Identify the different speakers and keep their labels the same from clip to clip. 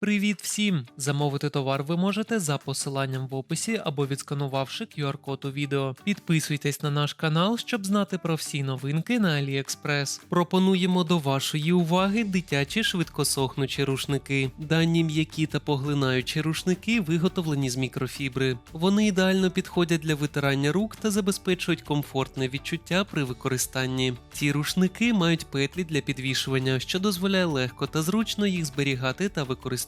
Speaker 1: Привіт всім! Замовити товар ви можете за посиланням в описі або відсканувавши QR-код у відео. Підписуйтесь на наш канал, щоб знати про всі новинки на AliExpress. Пропонуємо до вашої уваги дитячі швидкосохнучі рушники. Дані м'які та поглинаючі рушники виготовлені з мікрофібри. Вони ідеально підходять для витирання рук та забезпечують комфортне відчуття при використанні. Ці рушники мають петлі для підвішування, що дозволяє легко та зручно їх зберігати та використовувати.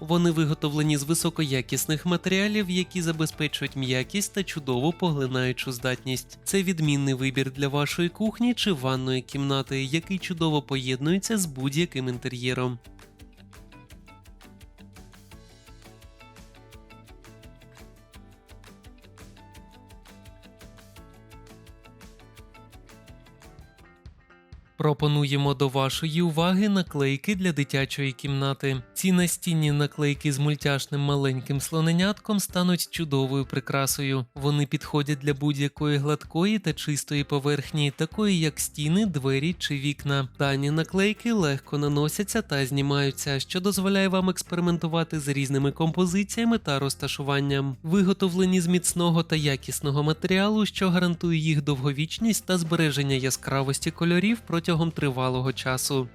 Speaker 1: Вони виготовлені з високоякісних матеріалів, які забезпечують м'якість та чудову поглинаючу здатність. Це відмінний вибір для вашої кухні чи ванної кімнати, який чудово поєднується з будь-яким інтер'єром. Пропонуємо до вашої уваги наклейки для дитячої кімнати. Ці настінні наклейки з мультяшним маленьким слоненятком стануть чудовою прикрасою. Вони підходять для будь-якої гладкої та чистої поверхні, такої як стіни, двері чи вікна. Дані наклейки легко наносяться та знімаються, що дозволяє вам експериментувати з різними композиціями та розташуванням. Виготовлені з міцного та якісного матеріалу, що гарантує їх довговічність та збереження яскравості кольорів протягом тривалого часу.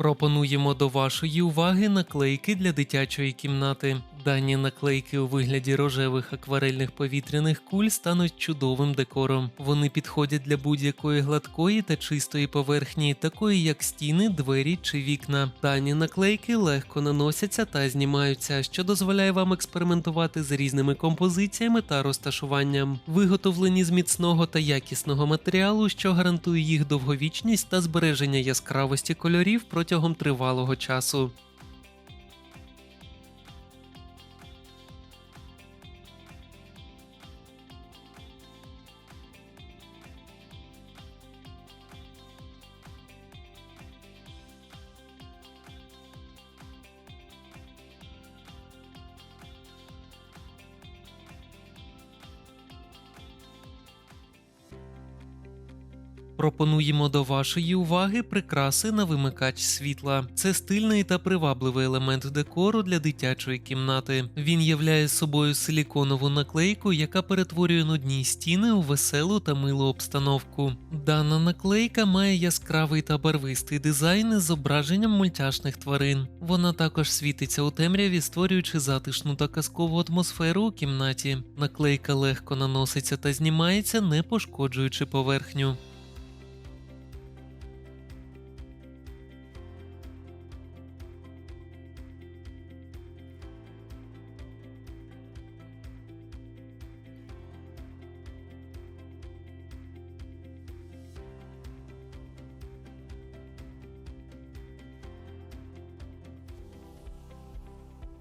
Speaker 1: Пропонуємо до вашої уваги наклейки для дитячої кімнати. Дані наклейки у вигляді рожевих акварельних повітряних куль стануть чудовим декором. Вони підходять для будь-якої гладкої та чистої поверхні, такої як стіни, двері чи вікна. Дані наклейки легко наносяться та знімаються, що дозволяє вам експериментувати з різними композиціями та розташуванням. Виготовлені з міцного та якісного матеріалу, що гарантує їх довговічність та збереження яскравості кольорів протягом тривалого часу. Пропонуємо до вашої уваги прикраси на вимикач світла. Це стильний та привабливий елемент декору для дитячої кімнати. Він являє собою силіконову наклейку, яка перетворює нудні стіни у веселу та милу обстановку. Дана наклейка має яскравий та барвистий дизайн із зображенням мультяшних тварин. Вона також світиться у темряві, створюючи затишну та казкову атмосферу у кімнаті. Наклейка легко наноситься та знімається, не пошкоджуючи поверхню.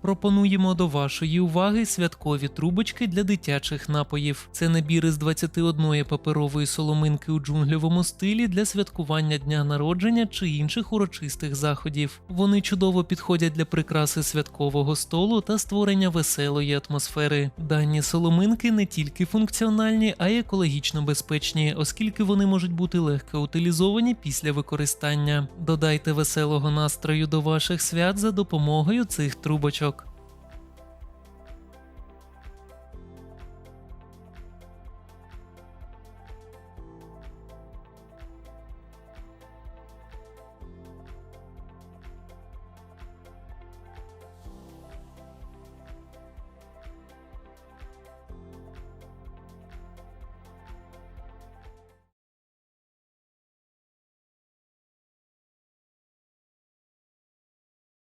Speaker 1: Пропонуємо до вашої уваги святкові трубочки для дитячих напоїв. Це набір із 21 паперової соломинки у джунглевому стилі для святкування дня народження чи інших урочистих заходів. Вони чудово підходять для прикраси святкового столу та створення веселої атмосфери. Дані соломинки не тільки функціональні, а й екологічно безпечні, оскільки вони можуть бути легко утилізовані після використання. Додайте веселого настрою до ваших свят за допомогою цих трубочок.